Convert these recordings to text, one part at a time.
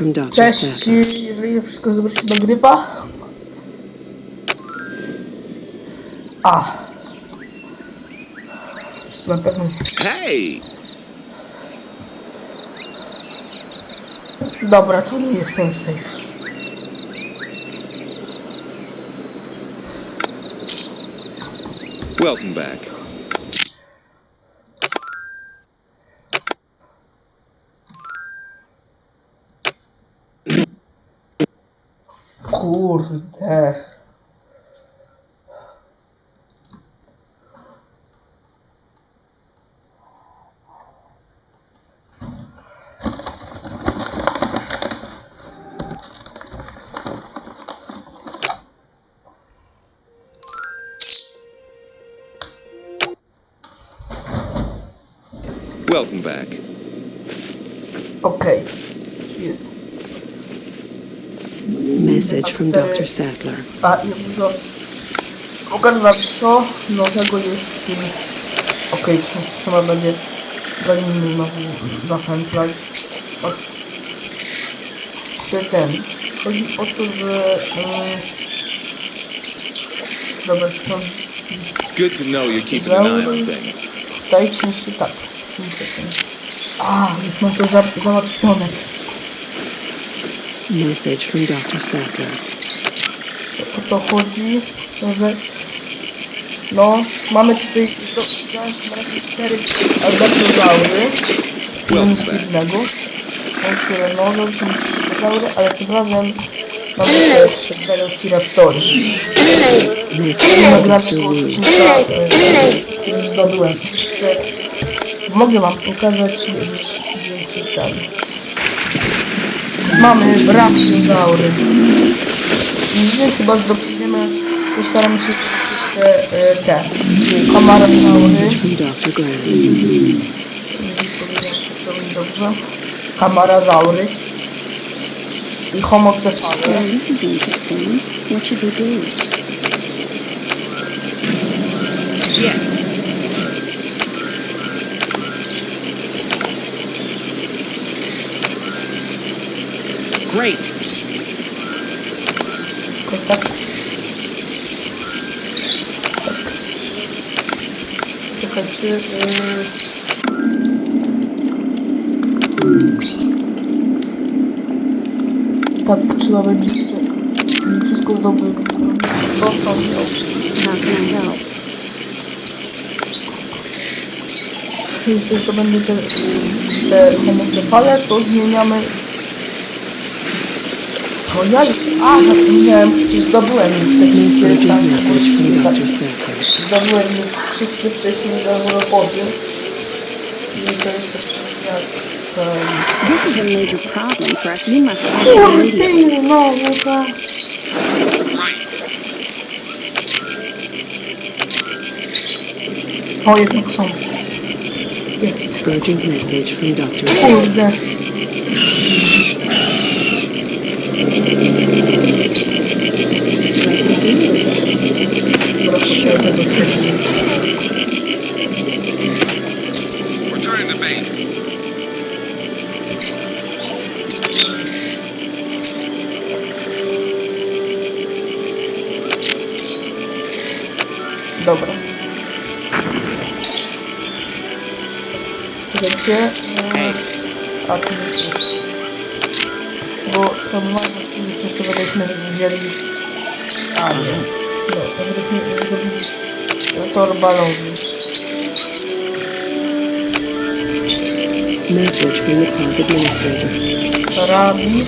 from Dr. Cześć, jeżeli wszystko dobrze się nagrywa. A. Na pewno. Hey! Dobra, to nie jestem safe. Welcome back. Welcome back. Okej. Jest. Message from Dr. Sattler. A i do... Pokażę co nowego jest w tym... Okej, okay, trzeba będzie Galiny znowu zapętlać. O... Ten. Chodzi o to, że... Yy... Dobra, to It's good to know you're keeping an eye on things. tutaj w sensie tak. A, już mam to za załatwione. Message from Dr. Sattler. O to chodzi, że no, mamy tutaj to, mamy cztery albertozaury, jeden z innego, które noże są albertozaury, ale tym razem mamy też velociraptory. Wu. odcinka, e, który zdobyłem. Mogę wam pokazać większy ten. Mamy brachiozaury. My chyba zdobędziemy, postaramy się te, e, te. To mi dobrze. Kamarozaury. I homocefale. Well, this is interesting. What should we do? Yes. Great. Okej, tak. Tak. Czekajcie. Yy... Tak, trzeba będzie jeszcze wszystko zdobyć. To co help? Jeśli to będzie te, te homocefale, to zmieniamy. Te wszystkie Message tam. message from tak, Dr. Sattler. Zdobyłem już wszystkie wcześniej zawodopody. I to jest jak. Um, This is a major problem for us. You must act immediately. Kurde, znowu to. O, jednak są. Jest. Urgent message from Dr. Kurde. Dobra. Czekaj, gdzie? A tu jest. Bo to mamy Это рыбанул. Message from the park administrator. Раби.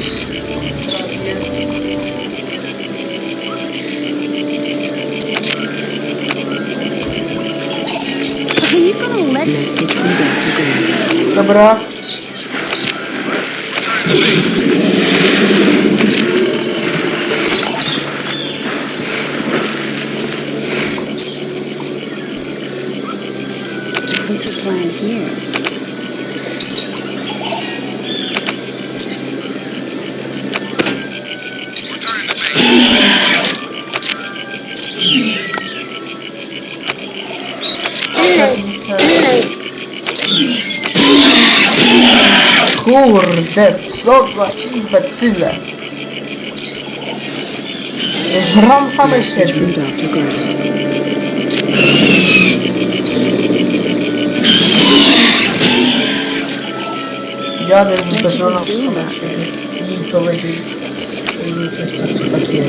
Message from Dr. Grant. Добра. Kurde, co za imbecyle. Żram same siebie. Jadę z bezona i powiedzieć, że coś takiego takiego.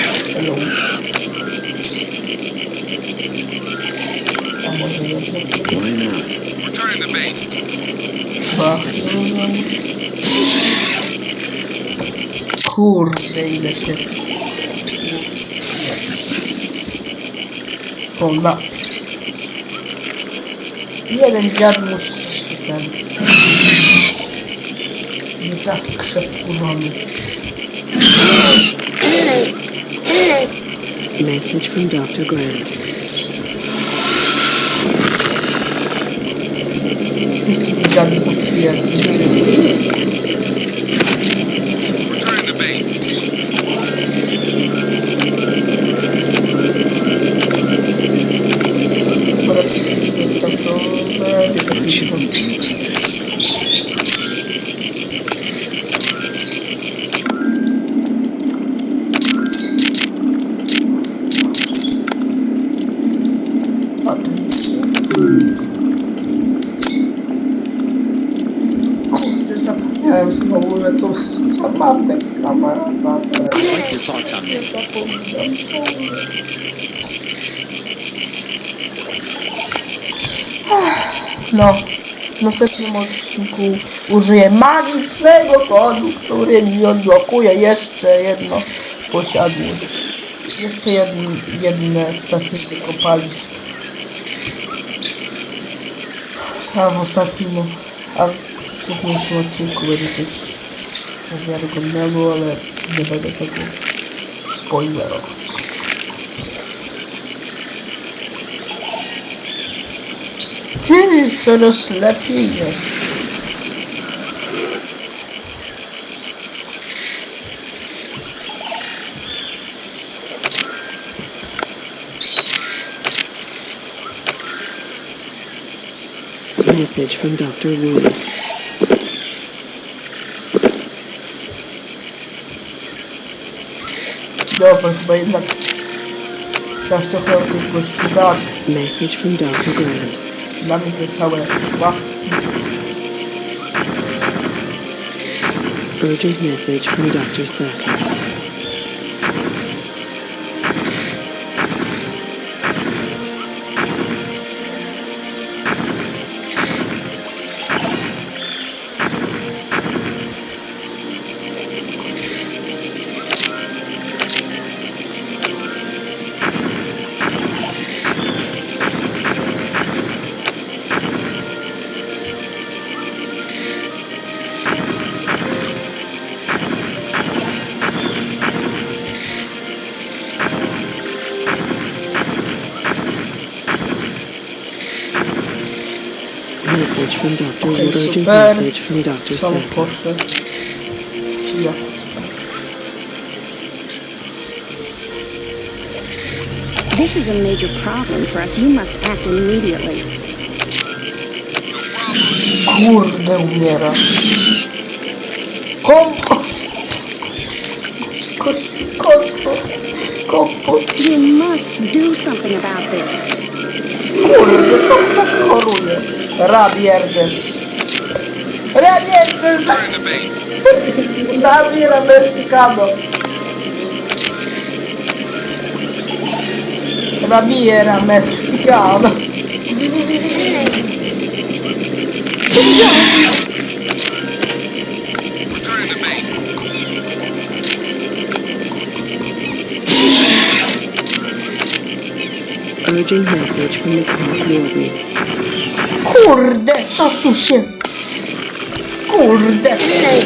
Kurde, ile się... To na... Jeden dziad musi ten... Nie. Message from Dr. Grant. Here, you can see. Zapomniałem znowu, że tu że mam on this. Zapominam ciągle. No, w następnym odcinku użyję magicznego kodu, który mi odblokuje jeszcze jedno posiadłość. Jeszcze jedn, jedne stacje kopalisk. A w ostatnim, a Yapılması için kullanacağız. Özel okumdan bu olan nefes etekim. Spoiler Tüm sorusuna piyeceğiz. Message from Dr. Wu. Dobra, chyba jednak teraz trochę o tych gości za Message from Dr. Grant. dla mnie te całe ławki. Urgent message from Dr. Saki. Message from Dr. Są Saki. poszły. Czy ja? This is a major problem for us. You must act immediately. Kurde, umiera. Kompost! Kompost, kompost, kompost. You must do something about this. Kurde, co tak choruje? Rabierdes. Realmente está bien americano. La mia messicana. Urgent message from the clock. Kurde, co tu się Kurde,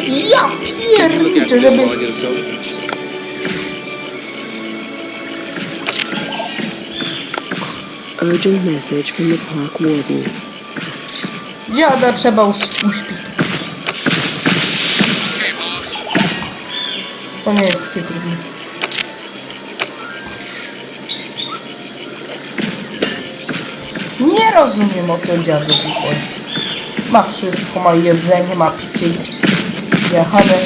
ja pierniczę, żeby... Urgent message from the park warden. Dziada trzeba uśpić. To nie jest takie trudne. Nie rozumiem o co dziadowi chodzi. Ma wszystko, ma jedzenie, ma picie, jechane.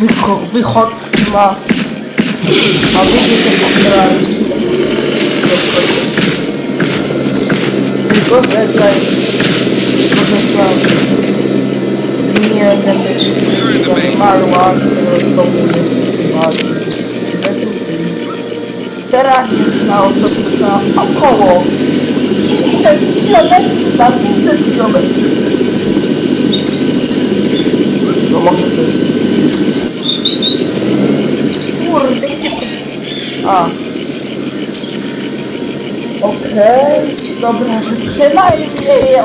Wycho wychodki ma. Ma wyjście kulturalne. Tylko, że tutaj... Może nie będę się marła, jeszcze bardziej redukcyjny. Teraz na osobista około 500 km na 500 km. No może ze... s- Kurde, gdzie... A. Okej, dobra, przynajmniej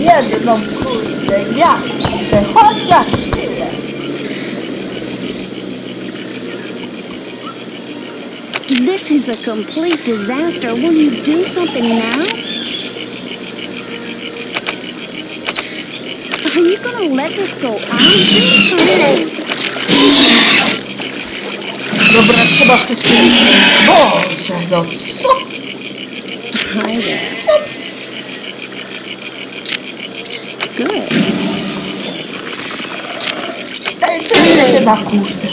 jedną kurde gwiazdkę, chociaż tyle. This is a complete disaster. Will you do something now? Are you gonna let this go something. Dobra, trzeba wszystkim... Boże, no co? There. Good. Tyle da, kurde.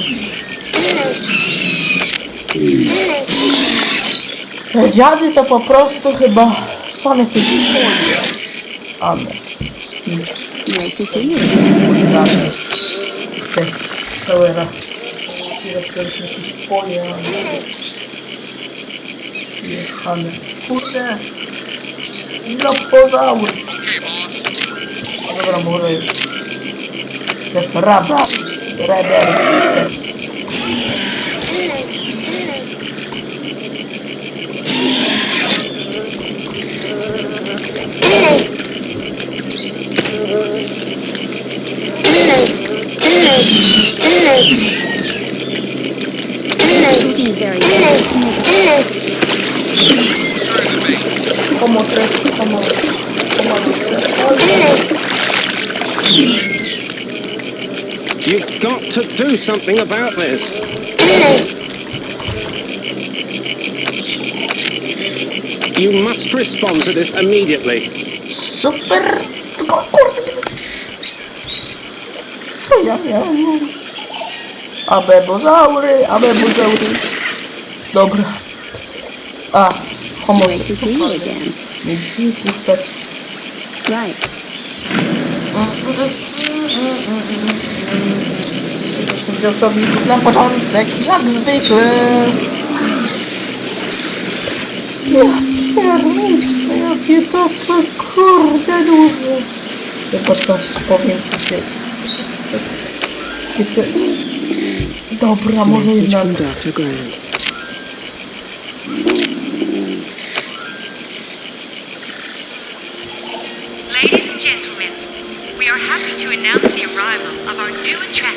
Te dziady to po prostu chyba są jakieś. Amen. Steve. Great to see you. Rany. Te całe ra. Jakieś folie, ale... Jechane. Kurde. No boss. No dobra, może... To jest radar. Radar. You've got to do something about this. You must respond to this immediately. Super! Ja miałem? Abebozaury, abebozaury. Dobra. A, pomocy. Great to see you again. Nie puszczać. Right. Wiosowników na początek, jak zwykle. Ja pierniczę, jakie to, to kurde duże. Chyba czas powiększyć się. Te... Dobra, może Message jednak... from Dr. Grant. Ladies and gentlemen, we are happy to announce the arrival of our new attraction,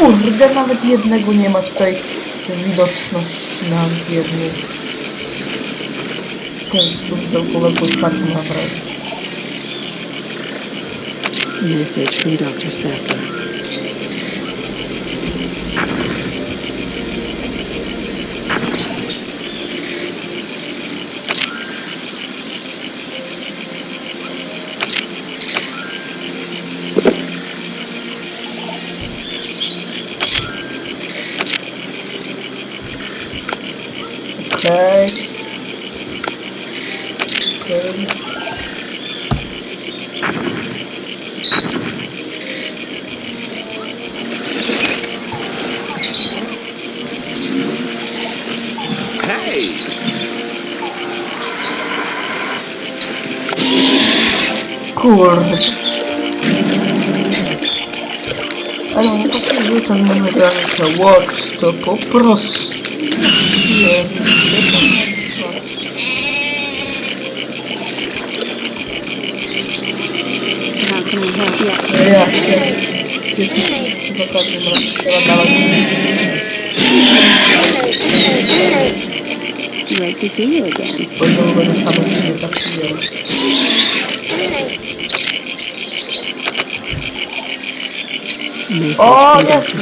Kurde, nawet jednego nie ma tutaj widoczności, nawet jednej. Widokowego i tak ma wrazić. Message from Dr. Sattler. olurdu. Ale nie pokazuje to numer granicy. Watch to po prostu. Ja, to jest za każdym razem trzeba dawać. Great to see you again. Bo nie mogę do samego nie zakrzywiać. oh, yes,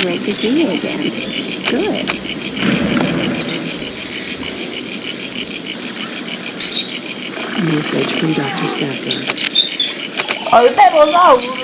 Great to see you again. Good. Message from Dr. Sacker. Alberto Raul!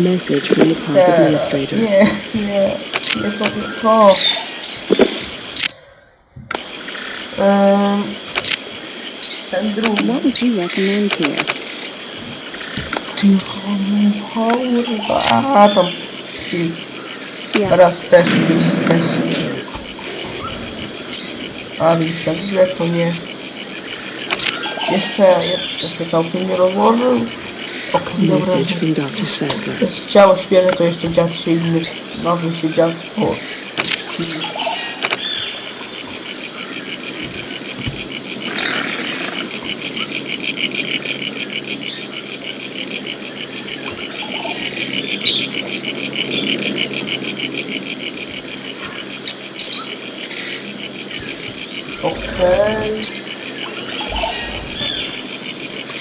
Message from the park te... administrator. Nie, nie, nie to, nie to. Um, ten drugi. What would you recommend here? Kurwa. A, tam. Yeah. Teraz też jest też. A więc tak źle to nie. Jeszcze, jeszcze się całkiem nie rozłożył. Okej, dobra. Message from Dr. Sattler. Jest ciało świeże, to jeszcze dziad się inny, nowy się dziad chwili. Okej.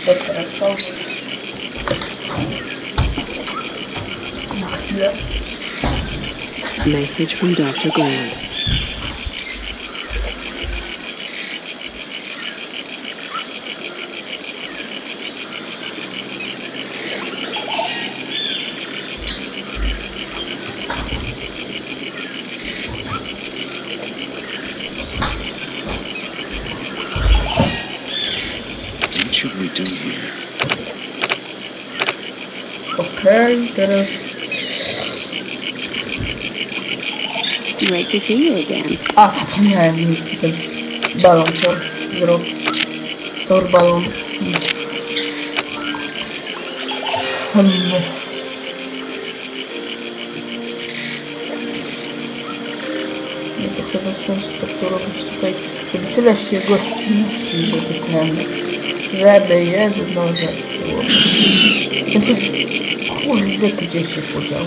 To teraz Message from Dr. Grant. What should we do here? Okej, teraz Great to see you again. A, zapomniałem ten balon tor zrobić. Tor balon. Hmm. Nie, to chyba sensu tak robić tutaj, żeby tyle się gości myśli, żeby ten, żeby jedno zepsuło. Znaczy, kurde, gdzie się podział?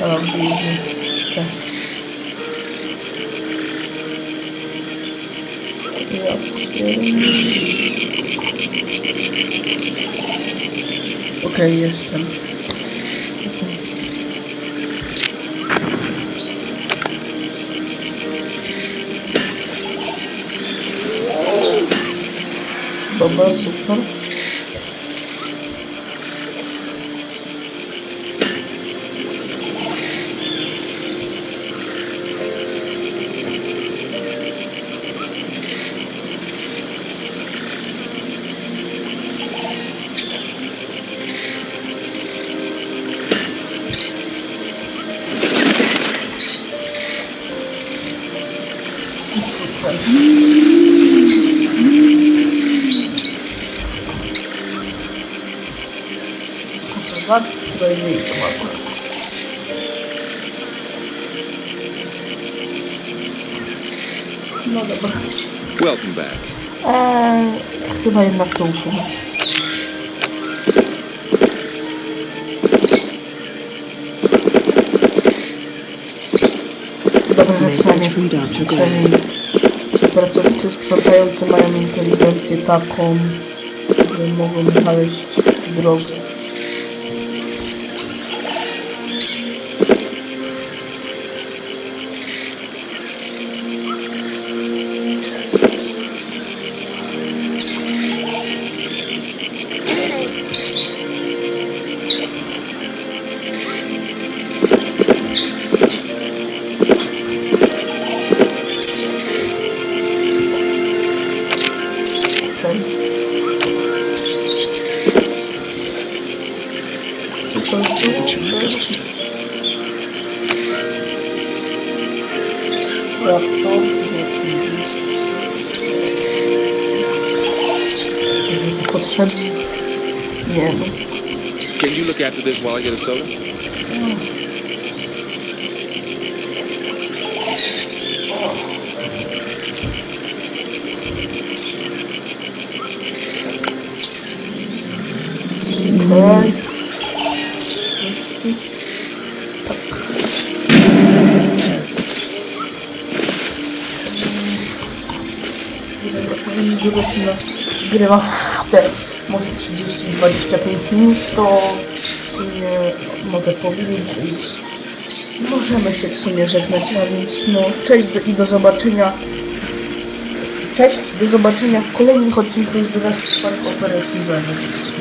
Robimy çıktı. Okey jestem. Baba super. I super. Dwa, które nie to ładne. No dobra. Welcome back. Eee, chyba jednak to usunę. Grant. ci pracownicy sprzątający mają inteligencję taką, że mogą znaleźć drogę. sol. Record. Dużo się nagrywa te może 30-25 minut, to mogę powiedzieć, już możemy się w sumie żegnać, a więc no cześć i do zobaczenia. Cześć, do zobaczenia w kolejnych odcinkach z Jurassic Park Operation Genesis.